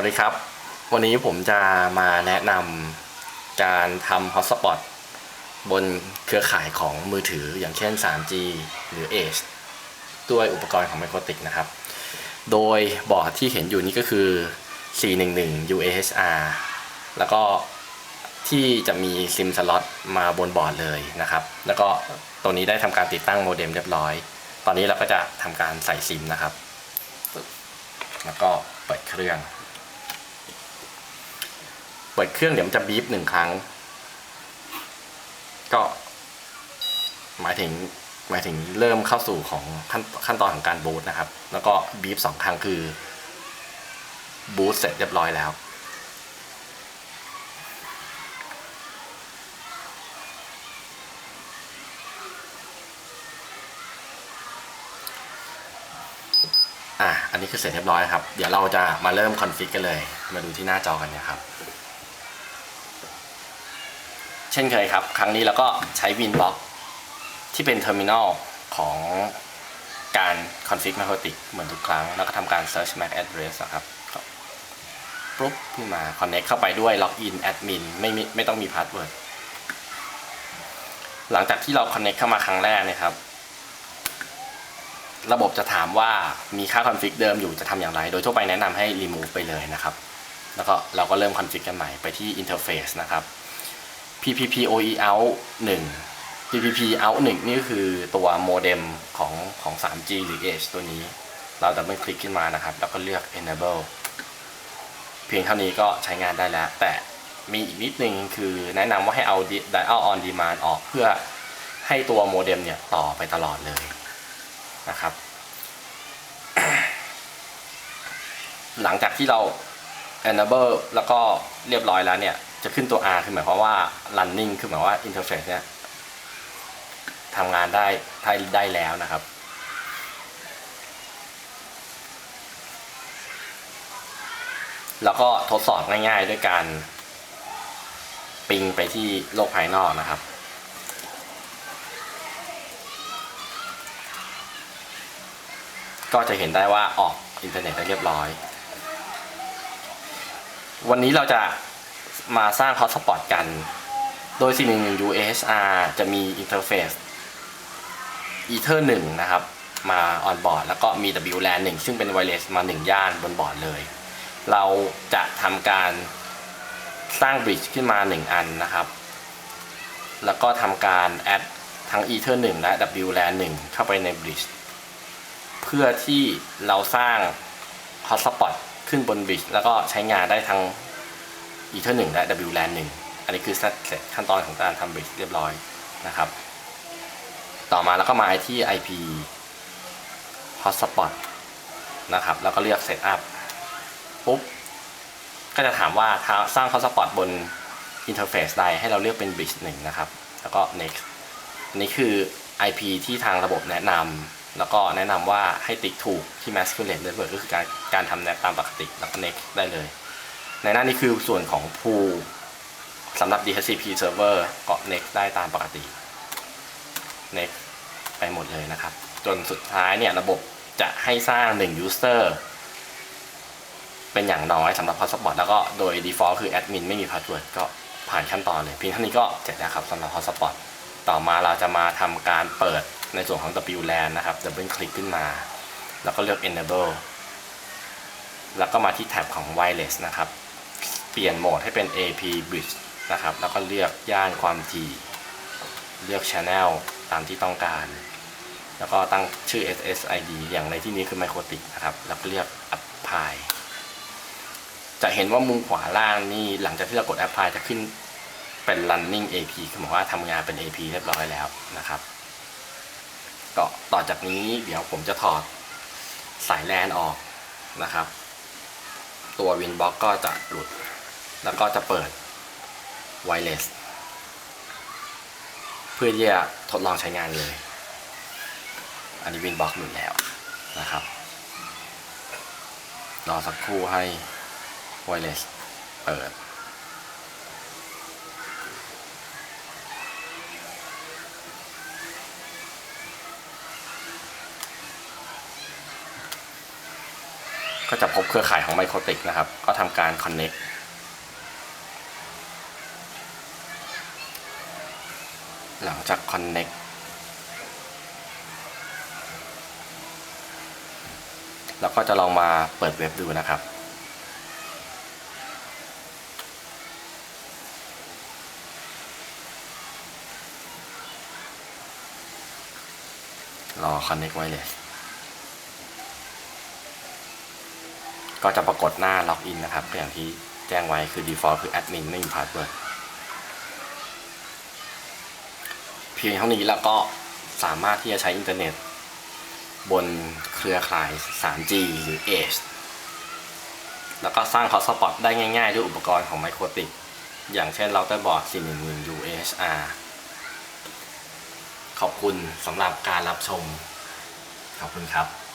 วัสดีครับ วันนี้ผมจะมาแนะนำการทำฮอตสปอตบนเครือข่ายของมือถืออย่างเช่น 3G หรือ Edge ด้วยอุปกรณ์ของ m i c r o t i c นะครับ โดยบอร์ดที่เห็นอยู่นี้ก็คือ 411 UHR แล้วก็ที่จะมีซิมสล็อตมาบนบอร์ดเลยนะครับ แล้วก็ตัวนี้ได้ทำการติดตั้งโมเด็มเรียบร้อย ตอนนี้เราก็จะทำการใส่ซิมนะครับ แล้วก็เปิดเครื่อง เปิดเครื่องเดี๋ยวมันจะบีบหนึ่งครั้ง ก็ หมายถึงหมายถึงเริ่มเข้าสู่ของขั้นขั้นตอนของการบูตนะครับ แล้วก็บีบสองครั้งคือบูตเสร็จเรียบร้อยแล้ว อะ อันนี้คือเสร็จเรียบร้อยครับ เดี๋ยวเราจะมาเริ่มคอนฟิกกันเลย มาดูที่หน้าจอกันนะครับ ช่นเคยครับ ครั้งนี้เราก็ใช้วินบล็อกที่เป็นเทอร์มินอลของการคอนฟิกแม c โ o ติกเหมือนทุกครั้ง แล้วก็ทำการ search MAC address นะครับปุ๊บขึ้นมา connect เข้าไปด้วย login admin ไม่มีไม่ต้องมี password หลังจากที่เรา connect เข้ามาครั้งแรกนยครับ ระบบจะถามว่ามีค่าคอนฟิกเดิมอยู่จะทำอย่างไร โดยทั่วไปแนะนำให้ remove ไปเลยนะครับ แล้วก็เราก็เริ่มคอนฟิกกันใหม่ไปที่ interface นะครับ PPP OE out 1 PPP out 1 นี่ก็คือตัวโมเด็มของของ 3G หรือ Edge ตัวนี้ เราดับเบิลคลิกขึ้นมานะครับ แล้วก็เลือก enable เพียงเท่านี้ก็ใช้งานได้แล้ว แต่มีอีกนิดนึงคือแนะนำว่าให้เอา dial on demand ออกเพื่อให้ตัวโมเด็มเนี่ยต่อไปตลอดเลยนะครับ หลังจากที่เรา enable แล้วก็เรียบร้อยแล้วเนี่ย จะขึ้นตัว R คือหมายความว่า running คือหมายว่า interface เนี่ยทำงานได้ได้ได้แล้วนะครับ แล้วก็ทดสอบง่ายๆด้วยการปิงไปที่โลกภายนอกนะครับก็จะเห็นได้ว่าออกอินเทอร์เน็ตได้เรียบร้อย วันนี้เราจะ มาสร้างฮอตสปอตกัน โดย 411 UHR จะมีอินเทอร์เฟซ Ether 1 นะครับ มาออนบอร์ด แล้วก็มี WLAN 1 ซึ่งเป็นไวเลสมา 1 ย่านบนบอร์ดเลย เราจะทำการสร้างบริดจ์ขึ้นมา 1 อันนะครับ แล้วก็ทำการแอดทั้ง Ether 1 และ WLAN 1 เข้าไปในบริดจ์เพื่อที่เราสร้างฮอตสปอตขึ้นบนบริดจ์แล้วก็ใช้งานได้ทั้ง Ether 1และ WLAN 1อันนี้คือเสร็จขั้นตอนของการทำบริดจ์เรียบร้อยนะครับ ต่อมาแล้วก็มาที่ IP hotspot นะครับ แล้วก็เลือก setup ปุ๊บ ก็จะถามว่าถ้าสร้าง hotspot บน interface ใดให้เราเลือกเป็น bridge 1นะครับ แล้วก็ next อันนี้คือ IP ที่ทางระบบแนะนำแล้วก็แนะนำว่าให้ติ๊กถูกที่ masquerade network ก็คือการการทำแนบตามปกติแล้วก็ next ได้เลย ในหน้านี้คือส่วนของ pool สำหรับ DHCP server ก็ next ได้ตามปกติ next ไปหมดเลยนะครับ จนสุดท้ายเนี่ยระบบจะให้สร้าง 1 user เป็นอย่างน้อยสำหรับ hotspot แล้วก็โดย default คือ admin ไม่มี password ก็ผ่านขั้นตอนเลยเพียงเท่านี้ก็เสร็จแล้วครับสำหรับ hotspot ต่อมาเราจะมาทำการเปิดในส่วนของ WLAN นะครับ double click ขึ้นมา แล้วก็เลือก enable แล้วก็มาที่แท็บของ wireless นะครับ ปลี่ยนโหมดให้เป็น AP bridge นะครับ แล้วก็เลือกย่านความถี่เลือก Channel ตามที่ต้องการ แล้วก็ตั้งชื่อ SSID อย่างในที่นี้คือ Microtik นะครับ แล้วก็เลือก Apply จะเห็นว่ามุมขวาล่างนี่หลังจากที่เรากด Apply จะขึ้นเป็น Running AP คือหมายว่าทำงานเป็น AP เรียบร้อยแล้วนะครับ ก็ต่อจากนี้เดี๋ยวผมจะถอดสายแลนออกนะครับ ตัว Winbox ก็จะหลุด แล้วก็จะเปิด Wireless เพื่อที่จะทดลองใช้งานเลย อันนี้วินบล็อกหลุดแล้วนะครับ รอสักครู่ให้ wireless เปิดก็จะพบเครือข่ายของไมโครติกนะครับ ก็ทำการ connect หลังจาก connect แล้วก็จะลองมาเปิดเว็บดูนะครับ รอ connect wireless ก็จะปรากฏหน้าล็อกอินนะครับก็อย่างที่แจ้งไว้คือ default คือ admin ไม่มี password เพียงเท่านี้แล้วก็สามารถที่จะใช้อินเทอร์เน็ต บนเครือข่าย 3G หรือ Edge แล้วก็สร้าง hotspot ได้ง่ายๆ ด้วยอุปกรณ์ของ Microtik อย่างเช่น router board 411 UHR ขอบคุณสำหรับการรับชม ขอบคุณครับ